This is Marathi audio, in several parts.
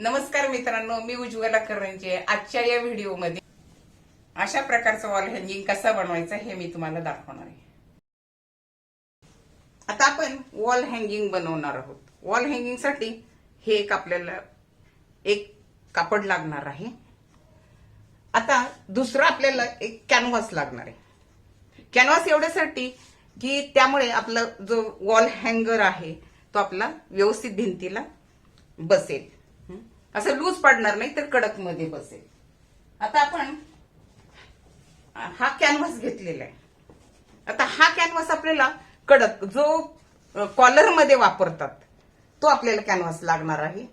नमस्कार मित्रांनो मी उज्ज्वला करंजे. आजच्या या व्हिडिओमध्ये अशा प्रकारचं वॉल हँगिंग कसा बनवायचा हे मी तुम्हाला दाखवणार आहे. आता आपण वॉल हँगिंग बनवणार आहोत. वॉल हँगिंगसाठी हे एक आपल्याला एक कापड लागणार आहे. आता दुसरं आपल्याला एक कॅनव्हास लागणार आहे. कॅनव्हास एवढ्यासाठी की त्यामुळे आपला जो वॉल हँगर आहे तो आपला व्यवस्थित भिंतीला बसेल. असं लूज पडणार नाही तर कडकमध्ये बसेल. आता आपण हा कॅनव्हास घेतलेला आहे. आता हा कॅनव्हास आपल्याला कडक जो कॉलरमध्ये वापरतात तो आपल्याला कॅनव्हास लागणार आहे.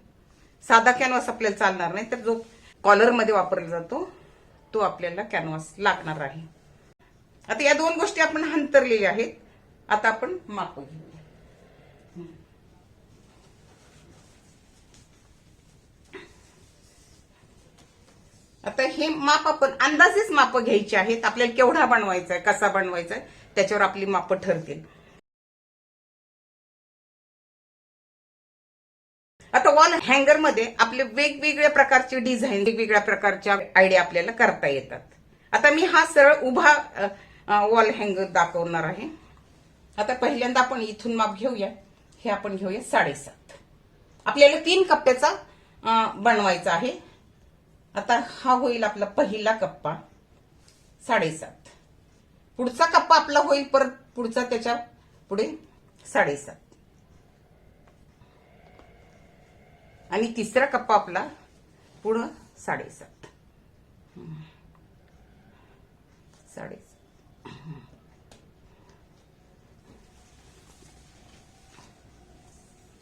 साधा कॅनव्हास आपल्याला चालणार नाही तर जो कॉलरमध्ये वापरला जातो तो आपल्याला कॅनव्हास लागणार आहे. आता या दोन गोष्टी आपण हंतरलेल्या आहेत. आता आपण माप घेऊ. आता हे माप आपण अंदाजेच माप घ्यायची आहेत. आपल्याला केवढा बनवायचा आहे कसा बनवायचा आहे त्याच्यावर आपली माप ठरतील. आता वॉल हँगरमध्ये आपले वेगवेगळ्या प्रकारचे डिझाईन वेगवेगळ्या प्रकारच्या आयडिया आपल्याला करता येतात. आता मी हा सरळ उभा वॉल हँगर दाखवणार आहे. आता पहिल्यांदा आपण इथून माप घेऊया. हे आपण घेऊया साडेसात. आपल्याला तीन कप्प्याचा बनवायचा आहे. आता हा होईल आपला पहिला कप्पा. साडेसात. पुढचा कप्पा आपला होईल परत पुढचा त्याच्या पुढे साडेसात. आणि तिसरा कप्पा आपला पुढं साडेसात. साडेसात.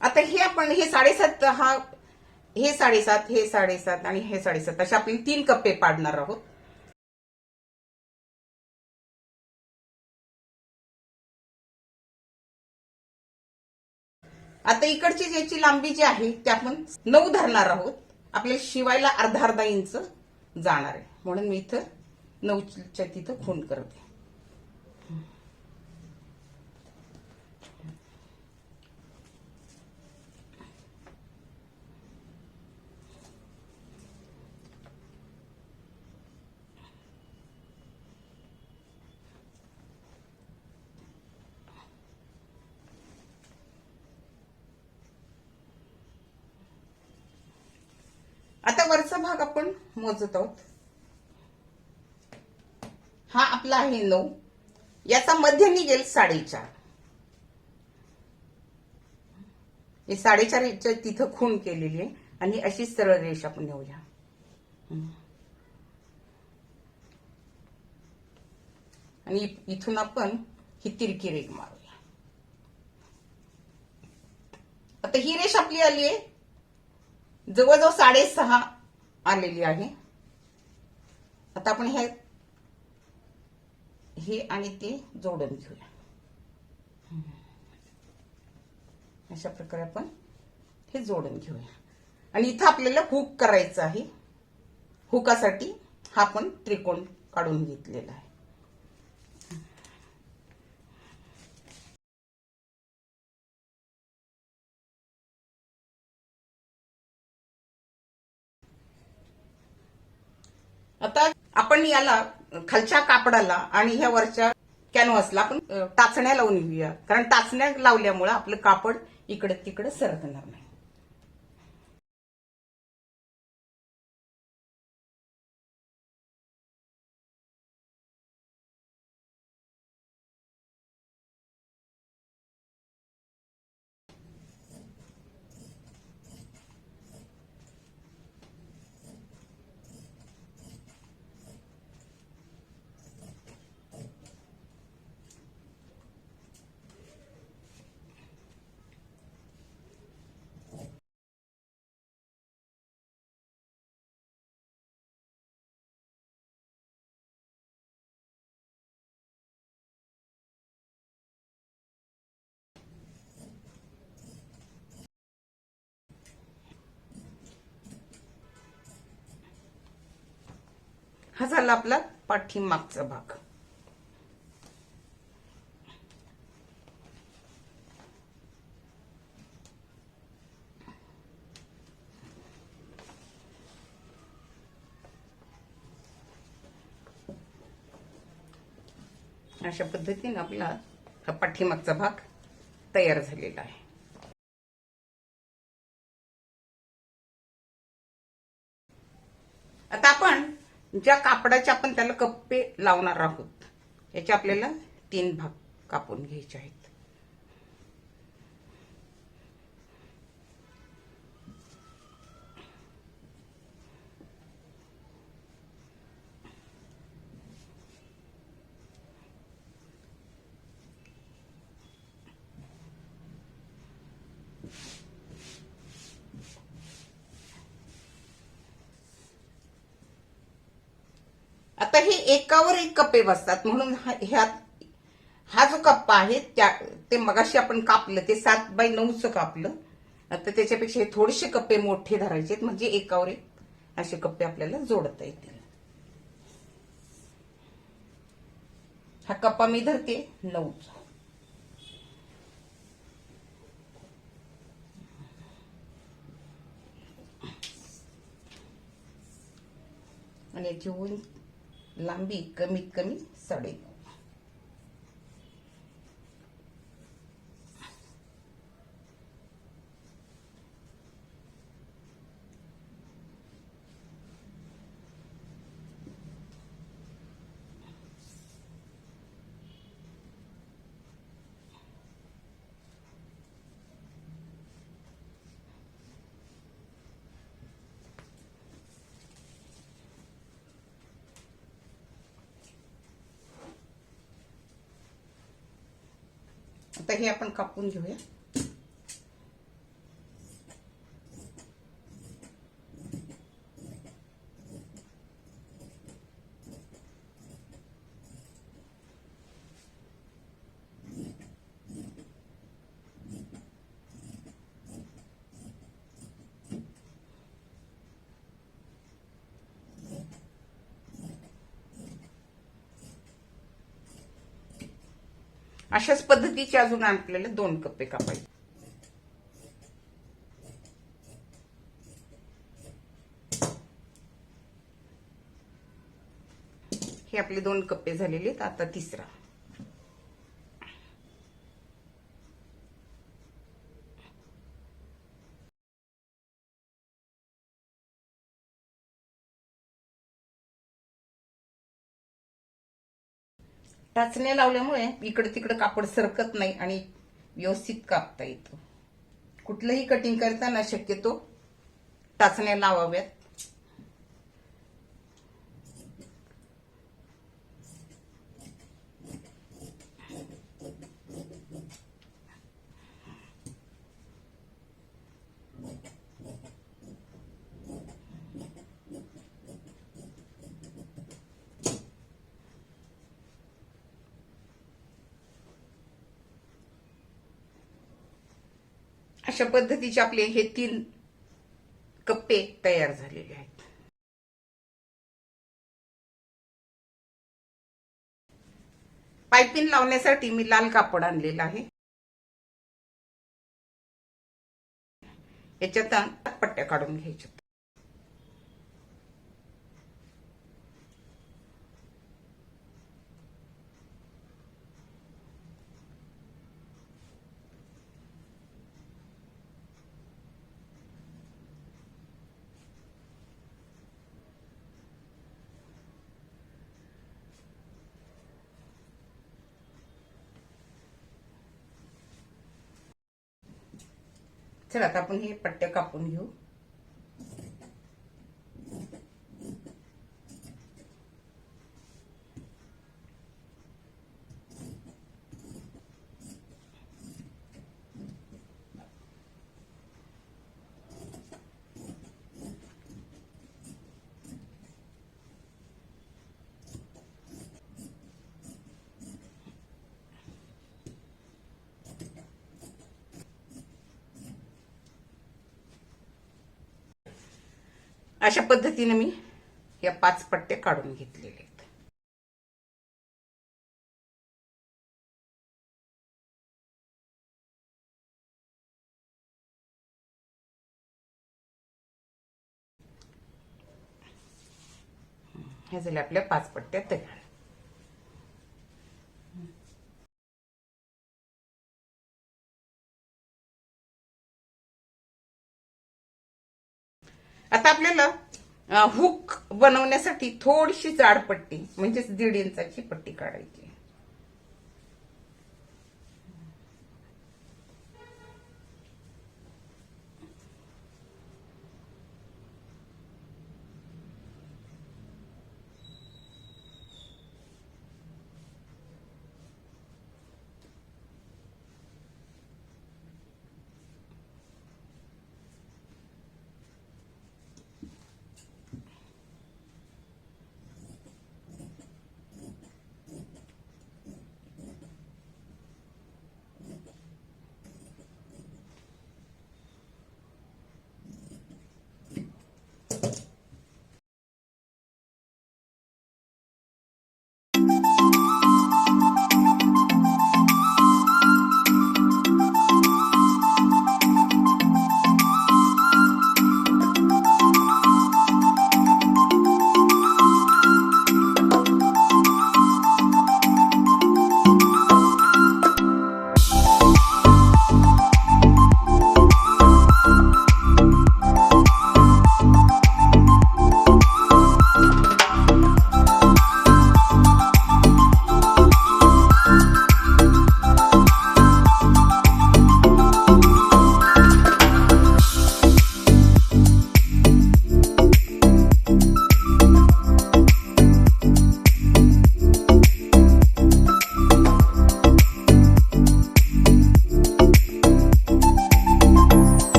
आता हे आपण हे साडेसात हा हे साडेसात हे साडेसात आणि हे साडेसात. असे आपण तीन कप्पे पाडणार आहोत. आता इकडची ज्याची लांबी जी आहे ती आपण नऊ धरणार आहोत. आपल्याला शिवायला अर्धा अर्धा इंच जाणार आहे. म्हणून मी इथं नऊच्या तिथं खून करते. आता वरचा भाग आपण मोजत आहोत. हा आपला आहे नऊ. याचा मध्य निघेल साडेचार. हे साडेचारच्या तिथं खून केलेली आहे. आणि अशी सरळ रेष आपण येऊया आणि इथून आपण ही तिरकी रेग मारूया. आता ही रेष आपली आली आहे. जवळजवळ साडेसहा आलेली आहे. आता आपण हे हे आणि ते जोडून घेऊया. अशा प्रकारे आपण हे जोडून घेऊया. आणि इथं आपल्याला हुक करायचं आहे. हुकासाठी हा आपण त्रिकोण काढून घेतलेला आहे. आता आपण याला खालच्या कापडाला आणि ह्या वरच्या कॅनव्हासला आपण टाचण्या लावून घेऊया. कारण टाचण्या लावल्यामुळे आपलं कापड इकडे तिकडे सरकणार नाही. हा झाला आपला पाठीमागचा भाग. अशा पद्धतीने आपला हा पाठीमागचा भाग तयार झालेला आहे. ज्या कापडाचे आपण त्याला कप्पे लावणार आहोत याचे आपल्याला तीन भाग कापून घ्यायचे आहेत. आता हे एकावर एक कप्पे बसतात. म्हणून ह्यात हा जो कप्पा आहे त्या ते मगाशी आपण कापलं ते सात बाय नऊचं कापलं. आता त्याच्यापेक्षा हे थोडेसे कप्पे मोठे धरायचे म्हणजे एकावर एक असे कप्पे आपल्याला जोडता येतील. हा कप्पा मी धरते नऊचा. आणि याची लांबी कमीत कमी साडे आता हे आपण कापून घेऊया. अशाच पद्धतीचे अजून आपल्याला दोन कप्पे कापायचे. हे आपले दोन कप्पे झालेले आहेत आता तिसरा. टाचण्या लावल्यामुळे इकडे तिकडे कापड सरकत नाही आणि व्यवस्थित कापता येतो. कुठलंही कटिंग करताना शक्यतो टाचण्या लावाव्यात. अशा पद्धतीचे आपले हे तीन कप्पे तयार झालेले आहेत. पायपिन लावण्यासाठी मी लाल कापड आणलेला आहे. याच्यात पट्ट्या काढून घ्यायच्या. चला आता आपण हे पट्ट्या कापून घेऊ. अशा पद्धतीने मी या पाच पट्ट्या काढून घेतलेल्या आहेत. ह्या झाल्या आपल्या पाच पट्ट्या तयार. आता आपल्याला हुक बनवण्यासाठी थोडीशी जाड पट्टी म्हणजेच दीड इंचाची पट्टी काढायची.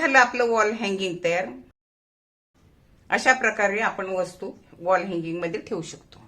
झालं आपलं वॉल हँगिंग तयार? अशा प्रकारे आपण वस्तू वॉल हँगिंगमध्ये ठेवू शकतो.